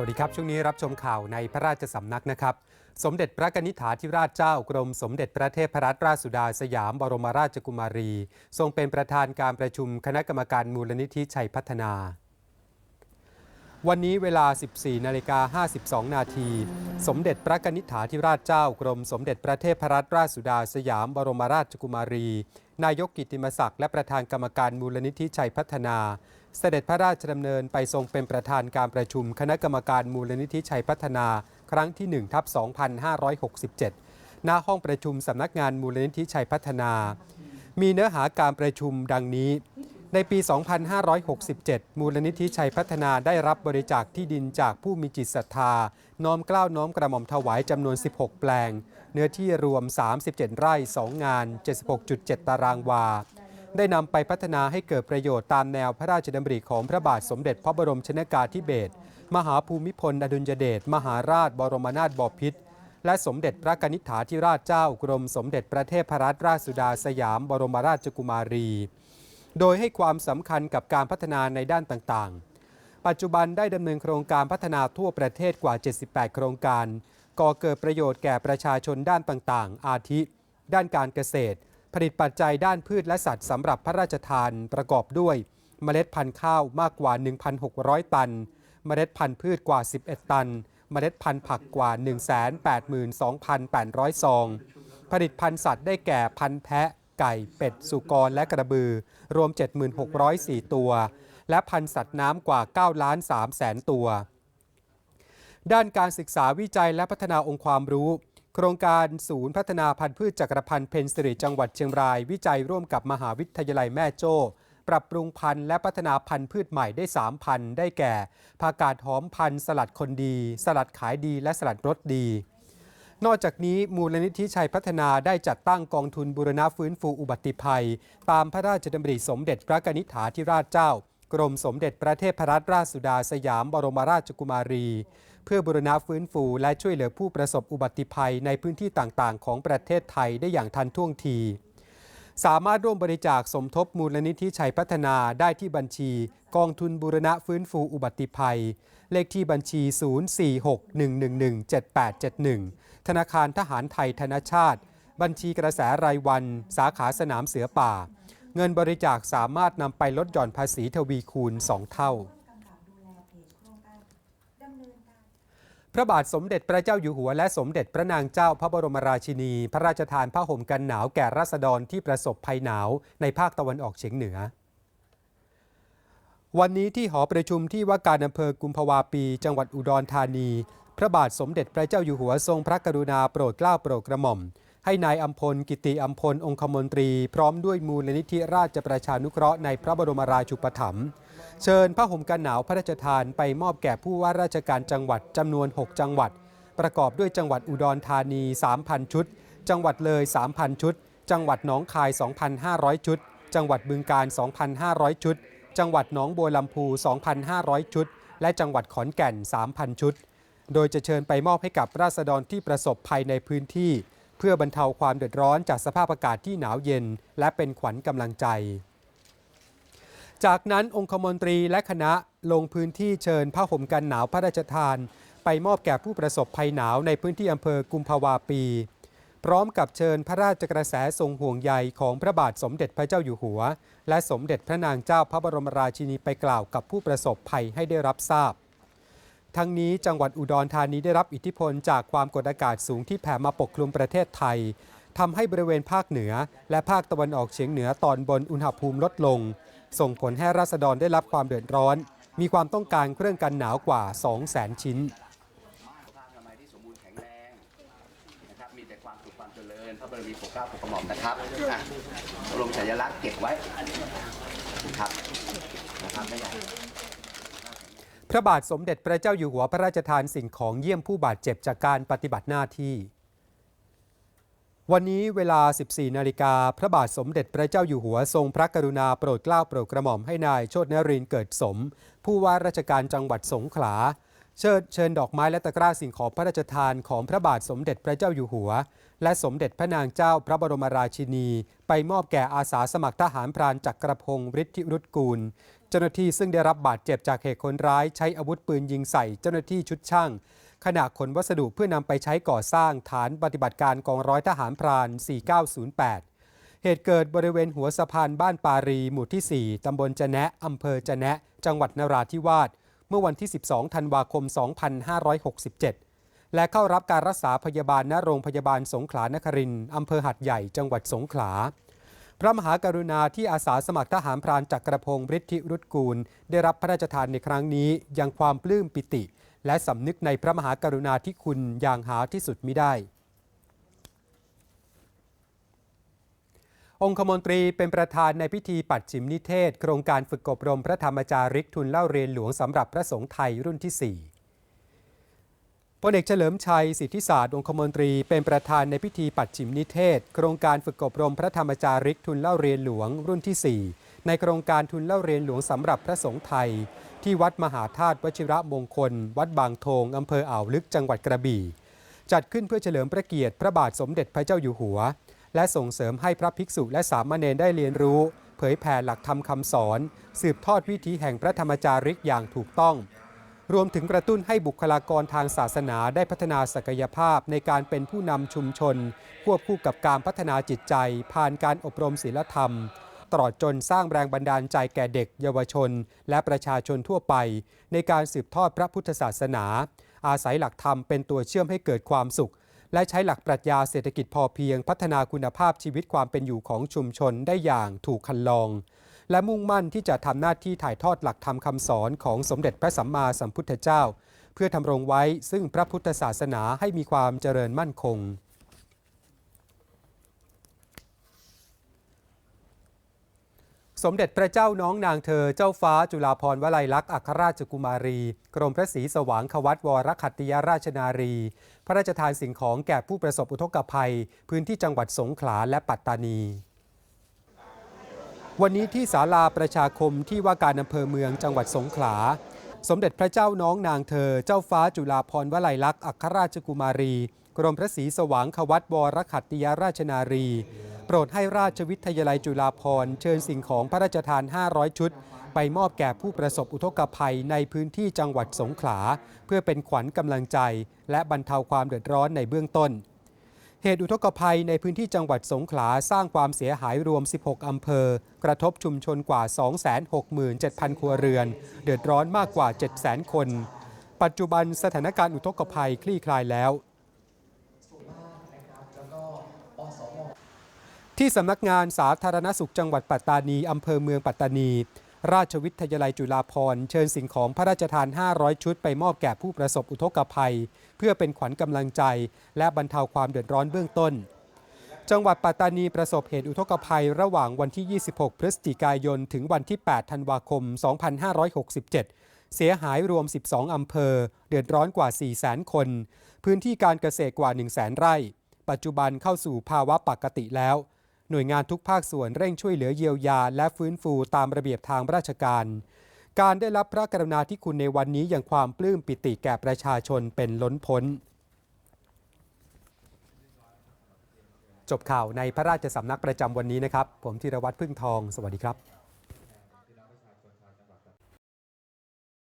วัสดีครับ ช่วงนี้รับชมข่าวในพระราชสำนักนะครับ สมเด็จพระกนิษฐาธิราชเจ้ากรม สมเด็จพระเทพรัตนราชสุดาสยามบรมราชกุมารี ทรงเป็นประธานการประชุมคณะกรรมการมูลนิธิชัยพัฒนา วันนี้เวลา 14นาฬิกา52 นาที สมเด็จพระกนิษฐาธิราชเจ้ากรม สมเด็จพระเทพรัตนราชสุดาสยามบรมราชกุมารี นายกกิติมศักดิ์และประธานกรรมการมูลนิธิชัยพัฒนา เสด็จพระราชดำเนินไปทรงเป็นประธานการประชุม คณะกรรมการมูลนิธิชัยพัฒนา ครั้งที่1ทับ2567 ณห้องประชุมสำนักงานมูลนิธิชัยพัฒนา มีเนื้อหาการประชุมดังนี้ ในปี 2567 มูลนิธิชัยพัฒนาได้รับบริจาคที่ดินจากผู้มีจิตศรัทธา น้อมกล้าวน้อมกระหม่อมถวายจำนวน 16 แปลง นื้อที่รวม 37 ไร่ 2 งาน 76.7 ตารางวา ได้นำไปพัฒนาให้เกิดประโยชน์ตามแนวพระราชดำริของพระบาทสมเด็จพระบรมชนากาธิเบศรมหาภูมิพลอดุลยเดชมหาราชบรมนาถบพิตรและสมเด็จพระกนิษฐาธิราชเจ้ากรมสมเด็จพระเทพรัตนราชสุดาสยามบรมราชกุมารี โดยให้ความสำคัญกับการพัฒนาในด้านต่างๆ ปัจจุบันได้ดำเนินโครงการพัฒนาทั่วประเทศกว่า 78 โครงการ ก่อเกิดประโยชน์แก่ประชาชนด้านต่างๆ อาทิ ด้านการเกษตร ผลิตปัจจัยด้านพืชและสัตว์สำหรับพระราชทานประกอบด้วย เมล็ดพันธุ์ข้าวมากกว่า 1,600 ตัน เมล็ดพันธุ์พืชกว่า 11 ตัน เมล็ดพันธุ์ผักกว่า 182,800 ซอง ผลิตพันธุ์สัตว์ได้แก่พันธุ์แพะ ไก่ เป็ด สุกร และกระบือ รวม 7604ตัว และพันธุ์สัตว์น้ำกว่า9ล้าน3แสนตัว ด้านการศึกษาวิจัยและพัฒนาองค์ความรู้ โครงการศูนย์พัฒนาพันธุ์พืชจักรพันธ์เพนสิริจังหวัดเชียงราย วิจัยร่วมกับมหาวิทยาลัยแม่โจ้ปรับปรุงพันธุ์และพัฒนาพันธุ์พืชใหม่ได้ 3 พันธุ์ได้แก่ผักกาดหอมพันธุ์สลัดคนดี สลัดขายดีและสลัดรสดี นอกจากนี้มูลนิธิชัยพัฒนาได้จัดตั้งกองทุนบูรณะฟื้นฟูอุบัติภัย ตามพระราชดำริสมเด็จพระกนิษฐาธิราชเจ้า กรมสมเด็จพระเทพรัตนราชสุดาสยามบรมราชกุมารี พื่อบูรณะฟื้นฟูและช่วยเหลือผู้ประสบอุบัติภัยในพื้นที่ต่างๆ ของประเทศไทยได้อย่างทันท่วงที สามารถร่วมบริจาคสมทบมูลนิธิชัยพัฒนาได้ที่บัญชี กองทุนบูรณะฟื้นฟูอุบัติภัย เลขที่บัญชี 0461117871 ธนาคารทหารไทยธนชาติ บัญชีกระแสรายวัน สาขาสนามเสือป่า เงินบริจาคสามารถนำไปลดหย่อนภาษีทวีคูณ 2 เท่า ระบาทสมเด็จพระเจ้าอยู่หัวและสมเด็จพระนางเจ้าพระบรมราชินี พระราชทานผ้าห่มกันหนาวแก่ราษฎรที่ประสบภัยหนาวในภาคตะวันออกเฉียงเหนือ วันนี้ที่หอประชุมที่ว่าการอำเภอกุมภาวาปี จังหวัดอุดรธานี พระบาทสมเด็จพระเจ้าอยู่หัวทรงพระกรุณาโปรดเกล้าโปรดกระหม่อม ให้นายอัมพลกิติอัมพลองคมนตรี พร้อมด้วยมูลนิธิราชประชานุเคราะห์ในพระบรมราชูปถัมภ์เชิญผ้าห่มกันหนาวพระราชทานไปมอบแก่ผู้ว่าราชการจังหวัดจำนวน 6 จังหวัด ประกอบด้วยจังหวัดอุดรธานี 3,000 ชุด จังหวัดเลย 3,000 ชุด จังหวัดหนองคาย 2,500 ชุด จังหวัดบึงกาฬ2,500 ชุด จังหวัดหนองบัวลำพู 2,500 ชุด และจังหวัดขอนแก่น 3,000 ชุด โดยจะเชิญไปมอบให้กับราษฎรที่ประสบภัยในพื้นที่ เพื่อบรรเทาความเดือดร้อนจากสภาพอากาศที่หนาวเย็น และเป็นขวัญกำลังใจ จากนั้นองคมนตรีและคณะลงพื้นที่เชิญผ้าห่มกันหนาวพระราชทาน ไปมอบแก่ผู้ประสบภัยหนาวในพื้นที่อำเภอกุมภาวาปี พร้อมกับเชิญพระราชกระแสทรงห่วงใยของพระบาทสมเด็จพระเจ้าอยู่หัว และสมเด็จพระนางเจ้าพระบรมราชินีไปกล่าวกับผู้ประสบภัยให้ได้รับทราบ ทั้งนี้จังหวัดอุดรธานีได้รับอิทธิพลจากความกดอากาศสูงที่แผ่มาปกคลุมประเทศไทยทำให้บริเวณภาคเหนือ และภาคตะวันออกเฉียงเหนือตอนบนอุณหภูมิลดลง ส่งผลให้ราษฎรได้รับความเดือดร้อน มีความต้องการเครื่องกันหนาวกว่า 200,000 ชิ้นสุขภาพอนามัยที่สมบูรณ์แข็งแรงนะครับมีแต่ความสุขความเจริญพระบรมีโปรดเกล้าปรดกระหม่อมนะครับอะบรมฉายาลักษณ์เก็บไว้นะครับนะครับไม่ใหญ่ พระบาทสมเด็จพระเจ้าอยู่หัวพระราชทานสิ่งของเยี่ยมผู้บาดเจ็บจากการปฏิบัติหน้าที่ วันนี้เวลา 14 นาฬิกา พระบาทสมเด็จพระเจ้าอยู่หัวทรงพระกรุณาโปรดเกล้าโปรดกระหม่อมให้นายโชตินรินเกิดสม ผู้ว่าราชการจังหวัดสงขลา เชิญเชิญดอกไม้และตะกร้าสิ่งของพระราชทานของพระบาทสมเด็จพระเจ้าอยู่หัว และสมเด็จพระนางเจ้าพระบรมราชินี ไปมอบแก่อาสาสมัครทหารพรานจักรพงศ์ฤทธิรุตกูล เจ้าหน้าที่ซึ่งได้รับบาดเจ็บจากเหตุคนร้ายใช้อาวุธปืนยิงใส่เจ้าหน้าที่ชุดช่าง ขณะขนวัสดุเพื่อนำไปใช้ก่อสร้างฐานปฏิบัติการกองร้อยทหารพราน 4908 เหตุเกิดบริเวณหัวสะพานบ้านปารี หมู่ที่ 4 ตำบลจะแนะอำเภอจะแนะ จังหวัดนราธิวาส เมื่อวันที่ 12 ธันวาคม 2567 และเข้ารับการรักษาพยาบาลณโรงพยาบาลสงขลานครินทร์อำเภอหัดใหญ่ จังหวัดสงขลา พระมหากรุณาที่อาสาสมัครทหารพรานจักรพงศ์ฤทธิรุตกูล ได้รับพระราชทานในครั้งนี้ยังความปลื้มปิติ และสำนึกในพระมหากรุณาธิคุณอย่างหาที่สุดมิได้ องคมนตรีเป็นประธานในพิธีปัดฉิมนิเทศ โครงการฝึกอบรมพระธรรมจาริกทุนเล่าเรียนหลวงสำหรับพระสงฆ์ไทยรุ่นที่ 4 พลเอกเฉลิมชัยสิทธิศาสตร์องคมนตรีเป็นประธานในพิธีปัดฉิมนิเทศ โครงการฝึกอบรมพระธรรมจาริกทุนเล่าเรียนหลวงรุ่นที่ 4 ในโครงการทุนเล่าเรียนหลวงสำหรับพระสงฆ์ไทย ที่วัดมหาธาตุวชิระมงคล วัดบางโทงอำเภออ่าวลึกจังหวัดกระบี่ จัดขึ้นเพื่อเฉลิมพระเกียรติพระบาทสมเด็จพระเจ้าอยู่หัว และส่งเสริมให้พระภิกษุและสามเณรได้เรียนรู้ เผยแผ่หลักธรรมคำสอน สืบทอดวิถีแห่งพระธรรมจาริกอย่างถูกต้อง รวมถึงกระตุ้นให้บุคลากรทางศาสนาได้พัฒนาศักยภาพในการเป็นผู้นำชุมชน ควบคู่กับการพัฒนาจิตใจ ผ่านการอบรมศีลธรรม ตลอดจนสร้างแรงบันดาลใจแก่เด็ก เยาวชน และประชาชนทั่วไป ในการสืบทอดพระพุทธศาสนา อาศัยหลักธรรมเป็นตัวเชื่อมให้เกิดความสุข และใช้หลักปรัชญาเศรษฐกิจพอเพียง พัฒนาคุณภาพชีวิตความเป็นอยู่ของชุมชนได้อย่างถูกคันลอง และมุ่งมั่นที่จะทำหน้าที่ถ่ายทอดหลักธรรมคำสอนของสมเด็จพระสัมมาสัมพุทธเจ้า เพื่อทำรงไว้ซึ่งพระพุทธศาสนาให้มีความเจริญมั่นคงสมเด็จพระเจ้าน้องนางเธอเจ้าฟ้าจุฬาภรณ์วลัยลักษณ์อัครราชกุมารี กรมพระศรีสว่างควัตวรคัตติยราชนารี พระราชทานสิ่งของแก่ผู้ประสบอุทกภัย พื้นที่จังหวัดสงขลาและปัตตานี วันนี้ที่ศาลาประชาคมที่ว่าการอำเภอเมืองจังหวัดสงขลา สมเด็จพระเจ้าน้องนางเธอ เจ้าฟ้าจุฬาภรณ์วลัยลักษณ์อัครราชกุมารี กรมพระศรีสว่างควัตวรคัตติยราชนารี โปรดให้ราชวิทยาลัยจุฬาภรณ์เชิญสิ่งของพระราชทาน 500 ชุด ไปมอบแก่ผู้ประสบอุทกภัยในพื้นที่จังหวัดสงขลา เพื่อเป็นขวัญกำลังใจ และบรรเทาความเดือดร้อนในเบื้องต้น เหตุอุทกภัยในพื้นที่จังหวัดสงขลาสร้างความเสียหายรวม 16 อำเภอ กระทบชุมชนกว่า 267,000 ครัวเรือน เดือดร้อนมากกว่า 700,000 คน ปัจจุบันสถานการณ์อุทกภัยคลี่คลายแล้ว ที่สำนักงานสาธารณสุขจังหวัดปัตตานีอำเภอเมืองปัตตานี ราชวิทยาลัยจุฬาภรณ์เชิญสิ่งของพระราชทาน 500 ชุด ไปมอบแก่ผู้ประสบอุทกภัย เพื่อเป็นขวัญกำลังใจ และบรรเทาความเดือดร้อนเบื้องต้น จังหวัดปัตตานีประสบเหตุอุทกภัยระหว่างวันที่ 26 พฤศจิกายน ถึงวันที่ 8 ธันวาคม 2567 เสียหายรวม 12 อำเภอ เดือดร้อนกว่า 400,000 คน พื้นที่การเกษตรกว่า 100,000 ไร่ ปัจจุบันเข้าสู่ภาวะปกติแล้ว หน่วยงานทุกภาคส่วนเร่งช่วยเหลือเยียวยา และฟื้นฟูตามระเบียบทางราชการ การได้รับพระกรุณาธิคุณในวันนี้อย่างความปลื้มปิติแก่ประชาชนเป็นล้นพ้น จบข่าวในพระราชสำนักประจำวันนี้นะครับ ผมธีรวัตรพึ่งทอง สวัสดีครับ